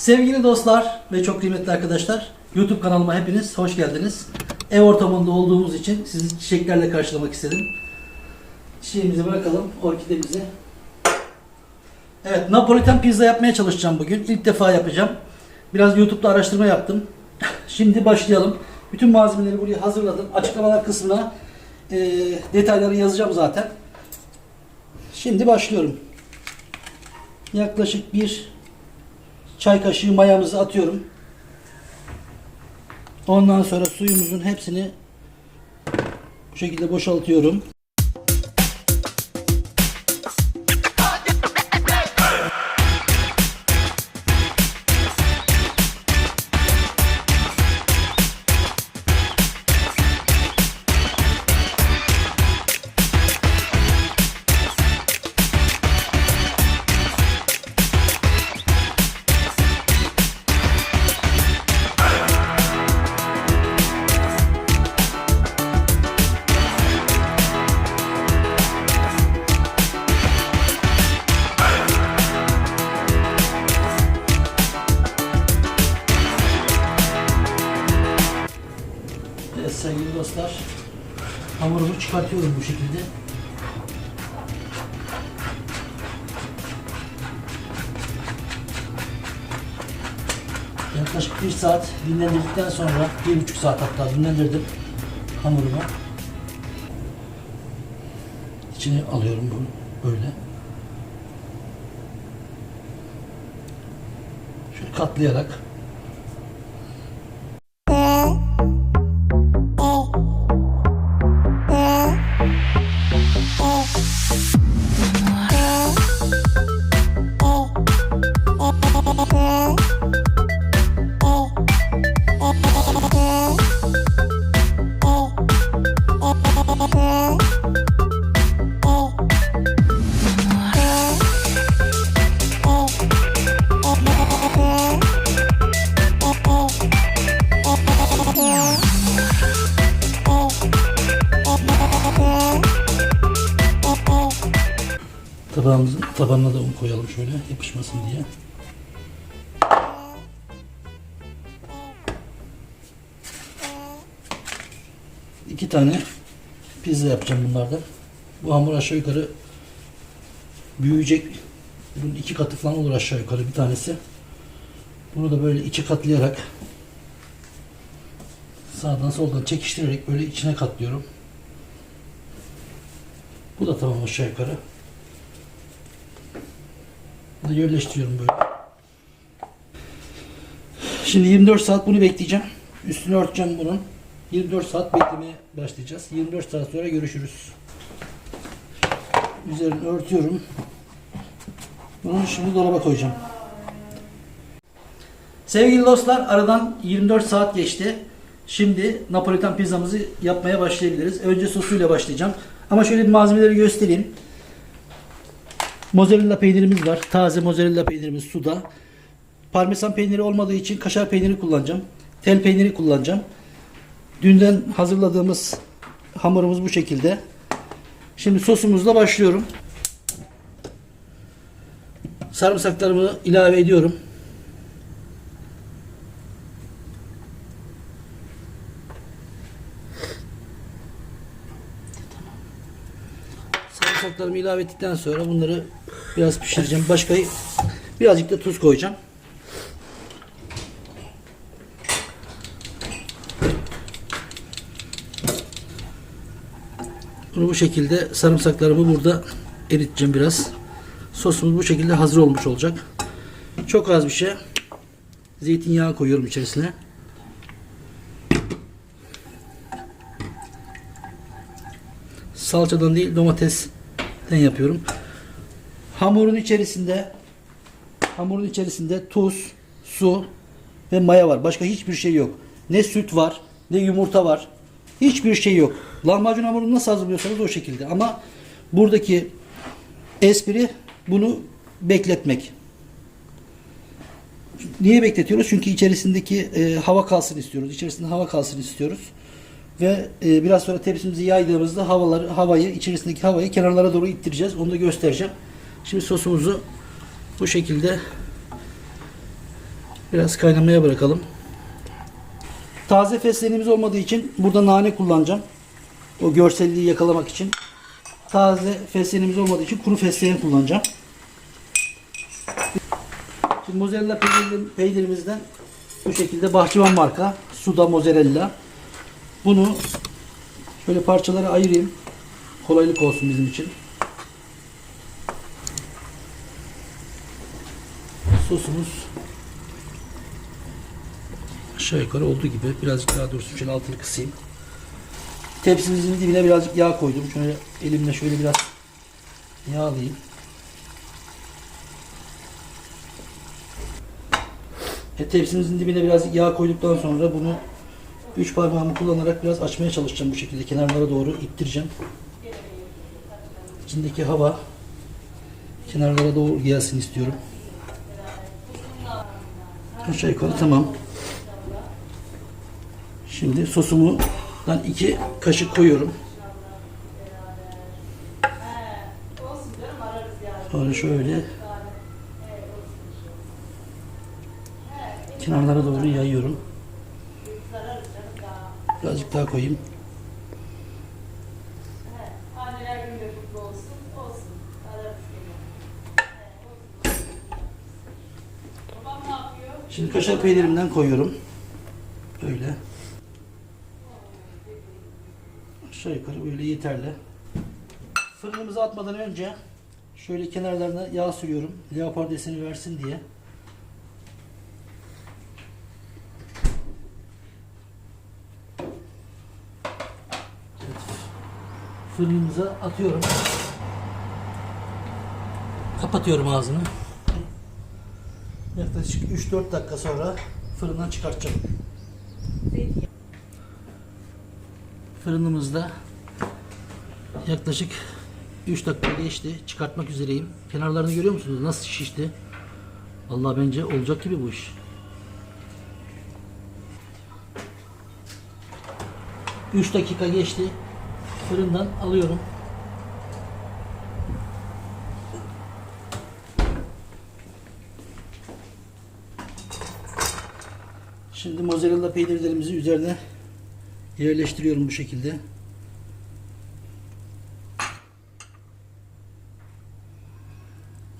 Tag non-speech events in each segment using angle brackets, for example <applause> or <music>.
Sevgili dostlar ve çok kıymetli arkadaşlar, YouTube kanalıma hepiniz hoş geldiniz. Ev ortamında olduğumuz için sizi çiçeklerle karşılamak istedim. Çiçeğimizi bırakalım, orkidemizi. Evet, Napolitan pizza yapmaya çalışacağım bugün. İlk defa yapacağım. Biraz YouTube'da araştırma yaptım. <laughs> Şimdi başlayalım. Bütün malzemeleri buraya hazırladım. Açıklamalar kısmına e, detayları yazacağım zaten. Şimdi başlıyorum. Yaklaşık bir çay kaşığı mayamızı atıyorum. Ondan sonra suyumuzun hepsini bu şekilde boşaltıyorum. Hamurumu çıkartıyorum bu şekilde. Yaklaşık bir saat dinlendirdikten sonra, bir buçuk saat hatta dinlendirdim hamurumu. İçine alıyorum bunu böyle. Şöyle katlayarak tabanına da un koyalım şöyle yapışmasın diye. İki tane pizza yapacağım bunlardan. Bu hamur aşağı yukarı büyüyecek. Bunun iki katı falan olur aşağı yukarı bir tanesi. Bunu da böyle içi katlayarak sağdan soldan çekiştirerek böyle içine katlıyorum. Bu da tamam aşağı yukarı. Bunu yerleştiriyorum böyle. Şimdi 24 saat bunu bekleyeceğim. Üstünü örteceğim bunun. 24 saat beklemeye başlayacağız. 24 saat sonra görüşürüz. Üzerini örtüyorum. Bunu şimdi dolaba koyacağım. Sevgili dostlar aradan 24 saat geçti. Şimdi Napolitan pizzamızı yapmaya başlayabiliriz. Önce sosuyla başlayacağım. Ama şöyle bir malzemeleri göstereyim. Mozzarella peynirimiz var. Taze mozzarella peynirimiz suda. Parmesan peyniri olmadığı için kaşar peyniri kullanacağım. Tel peyniri kullanacağım. Dünden hazırladığımız hamurumuz bu şekilde. Şimdi sosumuzla başlıyorum. Sarımsaklarımı ilave ediyorum. Sarımsaklarımı ilave ettikten sonra bunları biraz pişireceğim. Başka birazcık da tuz koyacağım. Bunu bu şekilde sarımsaklarımı burada eriteceğim biraz. Sosumuz bu şekilde hazır olmuş olacak. Çok az bir şey. Zeytinyağı koyuyorum içerisine. Salçadan değil domatesten yapıyorum. Hamurun içerisinde hamurun içerisinde tuz, su ve maya var. Başka hiçbir şey yok. Ne süt var, ne yumurta var. Hiçbir şey yok. Lahmacun hamurunu nasıl hazırlıyorsanız o şekilde. Ama buradaki espri bunu bekletmek. Niye bekletiyoruz? Çünkü içerisindeki e, hava kalsın istiyoruz. İçerisinde hava kalsın istiyoruz. Ve e, biraz sonra tepsimizi yaydığımızda havaları, havayı, içerisindeki havayı kenarlara doğru ittireceğiz. Onu da göstereceğim. Şimdi sosumuzu bu şekilde Biraz kaynamaya bırakalım. Taze fesleğenimiz olmadığı için burada nane kullanacağım. O görselliği yakalamak için. Taze fesleğenimiz olmadığı için kuru fesleğen kullanacağım. Şimdi mozzarella peynir- peynirimizden bu şekilde bahçıvan marka suda mozzarella. Bunu şöyle parçalara ayırayım. Kolaylık olsun bizim için. Sosumuz aşağı yukarı olduğu gibi birazcık daha dursun. Şöyle altını kısayım. Tepsimizin dibine birazcık yağ koydum. Şöyle elimle şöyle biraz yağlayayım. E, tepsimizin dibine birazcık yağ koyduktan sonra bunu üç parmağımı kullanarak biraz açmaya çalışacağım bu şekilde. Kenarlara doğru ittireceğim. İçindeki hava kenarlara doğru gelsin istiyorum. Aşağı yukarı tamam. Şimdi sosumundan iki kaşık koyuyorum. Sonra şöyle kenarlara doğru yayıyorum. Birazcık daha koyayım. Şimdi kaşar peynirimden koyuyorum. Böyle. Aşağı yukarı böyle yeterli. Fırınımıza atmadan önce şöyle kenarlarına yağ sürüyorum. Leopar deseni versin diye. Evet. Fırınımıza atıyorum. Kapatıyorum ağzını. Yaklaşık 3-4 dakika sonra fırından çıkartacağım. Fırınımızda yaklaşık 3 dakika geçti. Çıkartmak üzereyim. Kenarlarını görüyor musunuz? Nasıl şişti? Vallahi bence olacak gibi bu iş. 3 dakika geçti. Fırından alıyorum. Şimdi mozzarella peynirlerimizi üzerine yerleştiriyorum bu şekilde.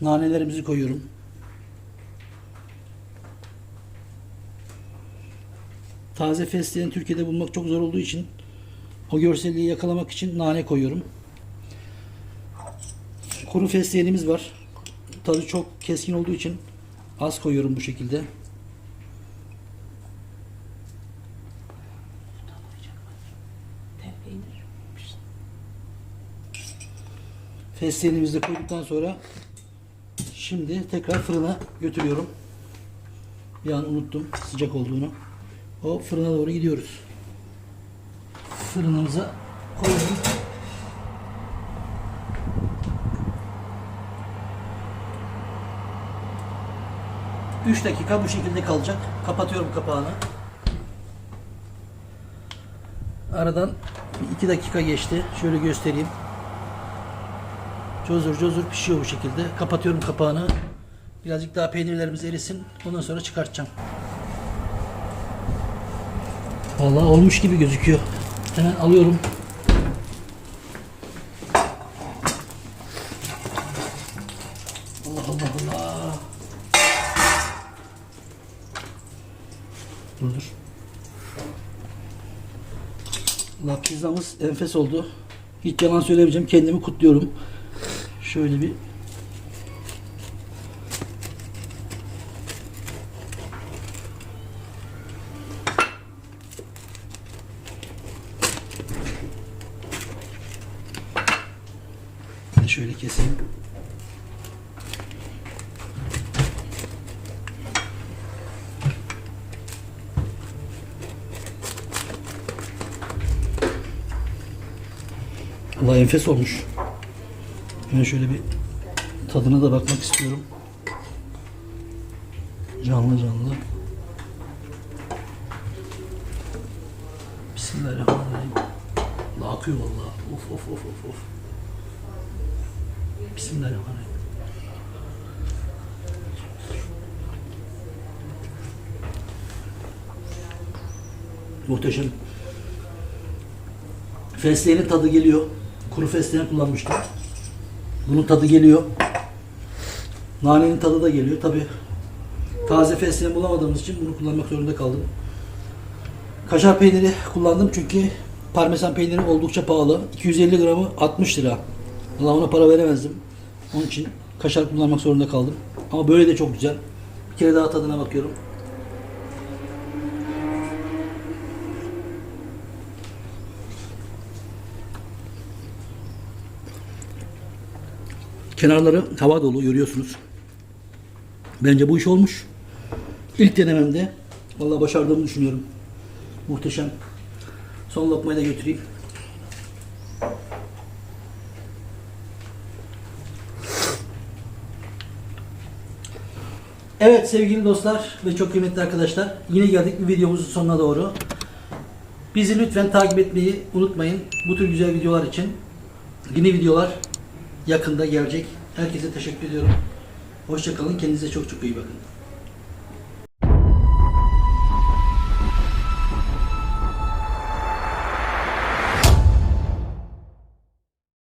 Nanelerimizi koyuyorum. Taze fesleğen Türkiye'de bulmak çok zor olduğu için o görselliği yakalamak için nane koyuyorum. Kuru fesleğenimiz var. Tadı çok keskin olduğu için az koyuyorum bu şekilde. Fesleğenimizi de koyduktan sonra şimdi tekrar fırına götürüyorum. Bir an unuttum sıcak olduğunu. O fırına doğru gidiyoruz. Fırınımıza koyalım. Üç dakika bu şekilde kalacak. Kapatıyorum kapağını. Aradan 2 dakika geçti. Şöyle göstereyim. Cozur cozur pişiyor bu şekilde. Kapatıyorum kapağını. Birazcık daha peynirlerimiz erisin. Ondan sonra çıkartacağım. Vallahi olmuş gibi gözüküyor. Hemen alıyorum. Allah Allah Allah. Dur. Allah pizzamız enfes oldu. Hiç yalan söylemeyeceğim. Kendimi kutluyorum. Şöyle bir şöyle keseyim. Allah enfes olmuş. Ben şöyle bir tadına da bakmak istiyorum. Canlı canlı. Bismillahirrahmanirrahim. Allah akıyor vallahi. Of of of of of. Bismillahirrahmanirrahim. Muhteşem. Fesleğenin tadı geliyor. Kuru fesleğen kullanmıştım. Bunun tadı geliyor. Nanenin tadı da geliyor. Tabi taze fesleğen bulamadığımız için bunu kullanmak zorunda kaldım. Kaşar peyniri kullandım çünkü parmesan peyniri oldukça pahalı. 250 gramı 60 lira. Allah ona para veremezdim. Onun için kaşar kullanmak zorunda kaldım. Ama böyle de çok güzel. Bir kere daha tadına bakıyorum. Kenarları hava dolu görüyorsunuz. Bence bu iş olmuş. İlk denememde vallahi başardığımı düşünüyorum. Muhteşem. Son lokmayı da götüreyim. Evet sevgili dostlar ve çok kıymetli arkadaşlar. Yine geldik bir videomuzun sonuna doğru. Bizi lütfen takip etmeyi unutmayın. Bu tür güzel videolar için. Yeni videolar yakında gelecek. Herkese teşekkür ediyorum. Hoşçakalın. Kendinize çok çok iyi bakın.